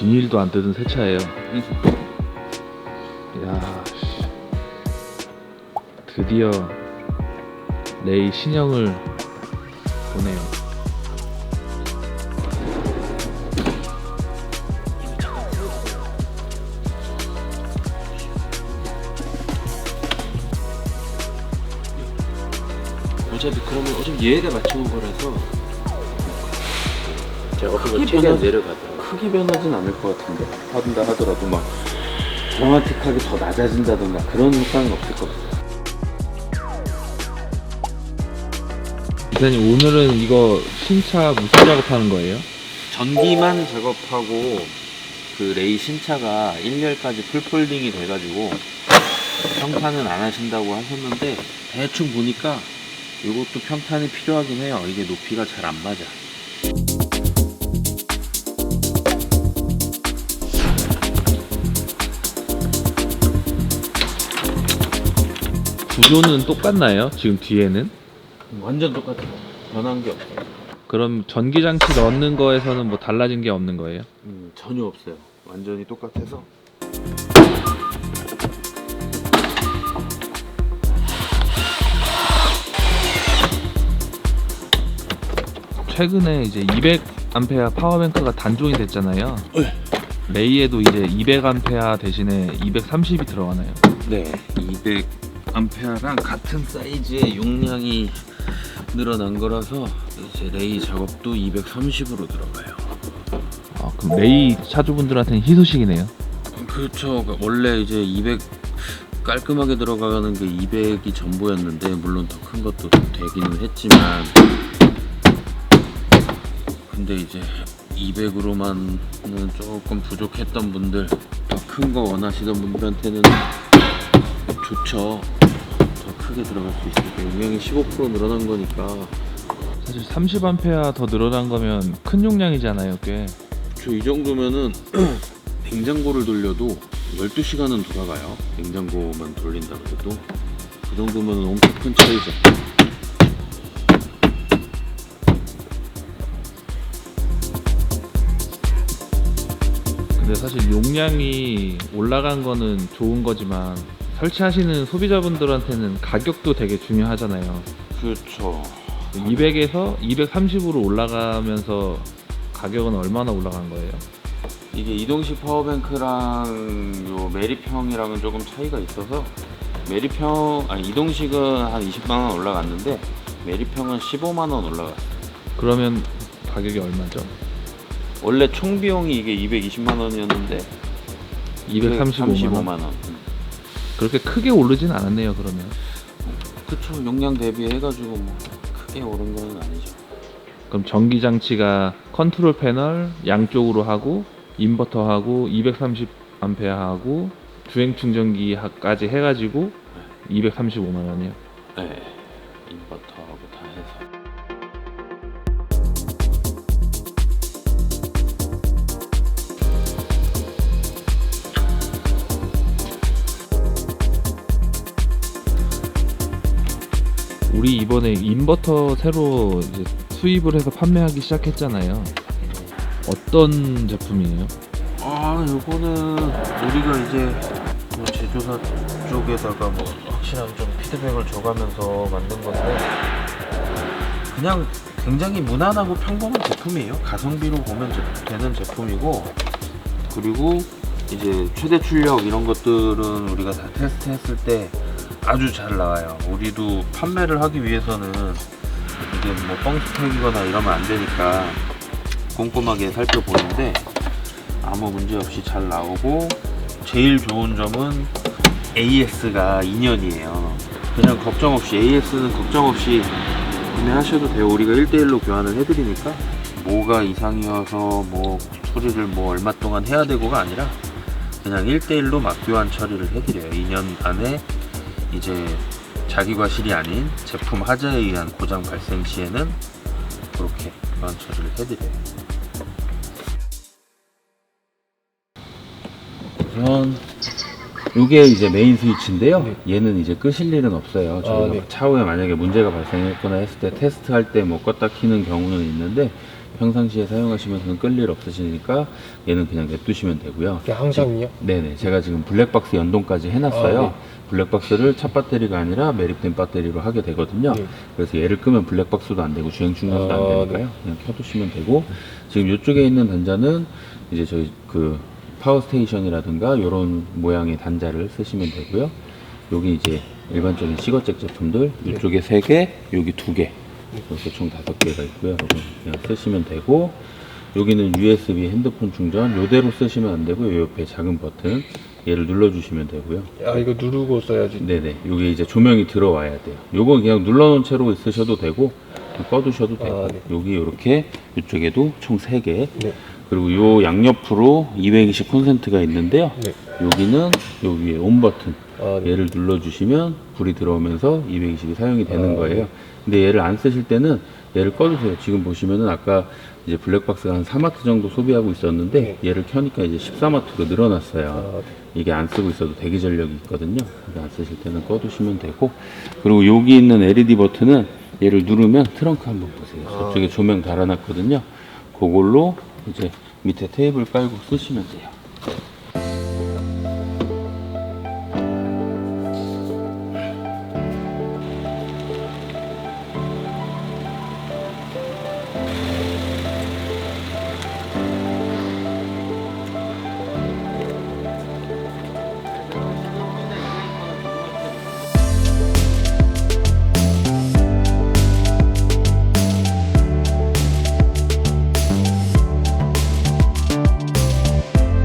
비닐도 안 뜯은 새 차예요. 야, 씨. 드디어 레이 신형을 보네요. 어차피 그러면 어차피 얘에다 맞추는 거라서 제가 그거 최대한 내려가더라고요. 크게 변하진 않을 것 같은데 한다 하더라도 막 드라마틱하게 더 낮아진다던가 그런 효과는 없을 것 같아요. 기사님 오늘은 이거 신차 무슨 작업하는 거예요? 전기만 작업하고 그 레이 신차가 1열까지 풀폴딩이 돼가지고 평탄은 안 하신다고 하셨는데 대충 보니까 이것도 평탄이 필요하긴 해요. 이게 높이가 잘 안 맞아. 구조는 똑같나요? 지금 뒤에는? 완전 똑같아요. 변한 게 없어요. 그럼 전기 장치 넣는 거에서는 뭐 달라진 게 없는 거예요? 음, 전혀 없어요. 완전히 똑같아서. 최근에 이제 200A 파워뱅크가 단종이 됐잖아요. 레이에도 이제 200A 대신에 230이 들어가나요? 네, 200 암페어랑 같은 사이즈의 용량이 늘어난 거라서 이제 레이 작업도 230으로 들어가요. 아, 그럼 레이 차주분들한테는 희소식이네요. 그렇죠. 그러니까 원래 이제 200 깔끔하게 들어가는 게 200이 전부였는데 물론 더 큰 것도 되기는 했지만 근데 이제 200으로만은 조금 부족했던 분들 더 큰 거 원하시던 분들한테는 좋죠. 더 크게 들어갈 수 있으니까 용량이 15% 늘어난 거니까 사실 30A 더 늘어난 거면 큰 용량이잖아요, 꽤. 저 이 정도면은 냉장고를 돌려도 12시간은 돌아가요. 냉장고만 돌린다 그래도 그 정도면 엄청 큰 차이죠. 근데 사실 용량이 올라간 거는 좋은 거지만 설치하시는 소비자분들한테는 가격도 되게 중요하잖아요. 그렇죠. 200에서 230으로 올라가면서 가격은 얼마나 올라간 거예요? 이게 이동식 파워뱅크랑 요 메리평이랑은 조금 차이가 있어서 메리평 아니 이동식은 한 20만 원 올라갔는데 메리평은 15만 원 올라갔어요. 그러면 가격이 얼마죠? 원래 총 비용이 이게 220만 원이었는데 235만 원. 원. 그렇게 크게 오르진 않았네요, 그러면. 그쵸 용량 대비해가지고 뭐 크게 오른 건 아니죠. 그럼 전기 장치가 컨트롤 패널 양쪽으로 하고 인버터 하고 230A 하고 주행 충전기까지 해가지고 235만 원이요. 네 인버터하고 다 해서 이번에 인버터 새로 이제 수입을 해서 판매하기 시작했잖아요. 어떤 제품이에요? 아 요거는 우리가 이제 뭐 제조사 쪽에다가 뭐 확실한 좀 피드백을 줘가면서 만든 건데 그냥 굉장히 무난하고 평범한 제품이에요 가성비로 보면 제- 되는 제품이고 그리고 이제 최대 출력 이런 것들은 우리가 다 테스트했을 때 아주 잘 나와요 우리도 판매를 하기 위해서는 이게 뭐 뻥스펙이거나 이러면 안 되니까 꼼꼼하게 살펴보는데 아무 문제 없이 잘 나오고 제일 좋은 점은 AS가 2년이에요. 그냥 걱정 없이 AS는 걱정 없이 구매하셔도 돼요. 우리가 1대1로 교환을 해드리니까 뭐가 이상이어서 뭐 소리를 뭐 얼마 동안 해야 되고가 아니라 그냥 1대1로 막 교환 처리를 해드려요. 2년 안에 이제 자기 과실이 아닌 제품 하자에 의한 고장 발생 시에는 그렇게 교환 처리를 해드려요. 우선 이게 이제 메인 스위치인데요. 얘는 이제 끄실 일은 없어요. 저희가 네. 차후에 만약에 문제가 발생했거나 했을 때 테스트할 때 뭐 껐다 키는 경우는 있는데 평상시에 사용하시면서는 끌일 없으시니까 얘는 그냥 냅두시면 되고요. 이게 항상이요? 네네. 제가 지금 블랙박스 연동까지 해놨어요. 아, 네. 블랙박스를 차 배터리가 아니라 매립된 배터리로 하게 되거든요. 네. 그래서 얘를 끄면 블랙박스도 안 되고 주행 충전도 아, 안 되니까요. 그냥 켜두시면 되고 지금 이쪽에 있는 단자는 이제 저희 그 파워 스테이션이라든가 이런 모양의 단자를 쓰시면 되고요. 여기 이제 일반적인 시거잭 제품들 이쪽에 세 개, 여기 두 개. 그래서 총 다섯 개가 있고요. 그냥 쓰시면 되고 여기는 USB 핸드폰 충전 이대로 쓰시면 안 되고요. 요 옆에 작은 버튼 얘를 눌러주시면 되고요. 아 이거 누르고 써야지. 네네. 여기 이제 조명이 들어와야 돼요. 요거 그냥 눌러놓은 채로 있으셔도 되고 꺼두셔도 되고 아, 네. 여기 이렇게 이쪽에도 총 3개 네. 그리고 요 양옆으로 220 콘센트가 있는데요. 네. 여기는 요 위에 온 버튼 아, 네. 얘를 눌러주시면 불이 들어오면서 220이 사용이 되는 아, 거예요. 근데 얘를 안 쓰실 때는 얘를 꺼두세요. 지금 보시면은 아까 이제 블랙박스가 한 4마트 정도 소비하고 있었는데 얘를 켜니까 이제 14마트로 늘어났어요. 아, 이게 안 쓰고 있어도 대기 전력이 있거든요. 안 쓰실 때는 꺼두시면 되고 그리고 여기 있는 LED 버튼은 얘를 누르면 트렁크 한번 보세요. 저쪽에 조명 달아놨거든요. 그걸로 이제 밑에 테이블 깔고 쓰시면 돼요.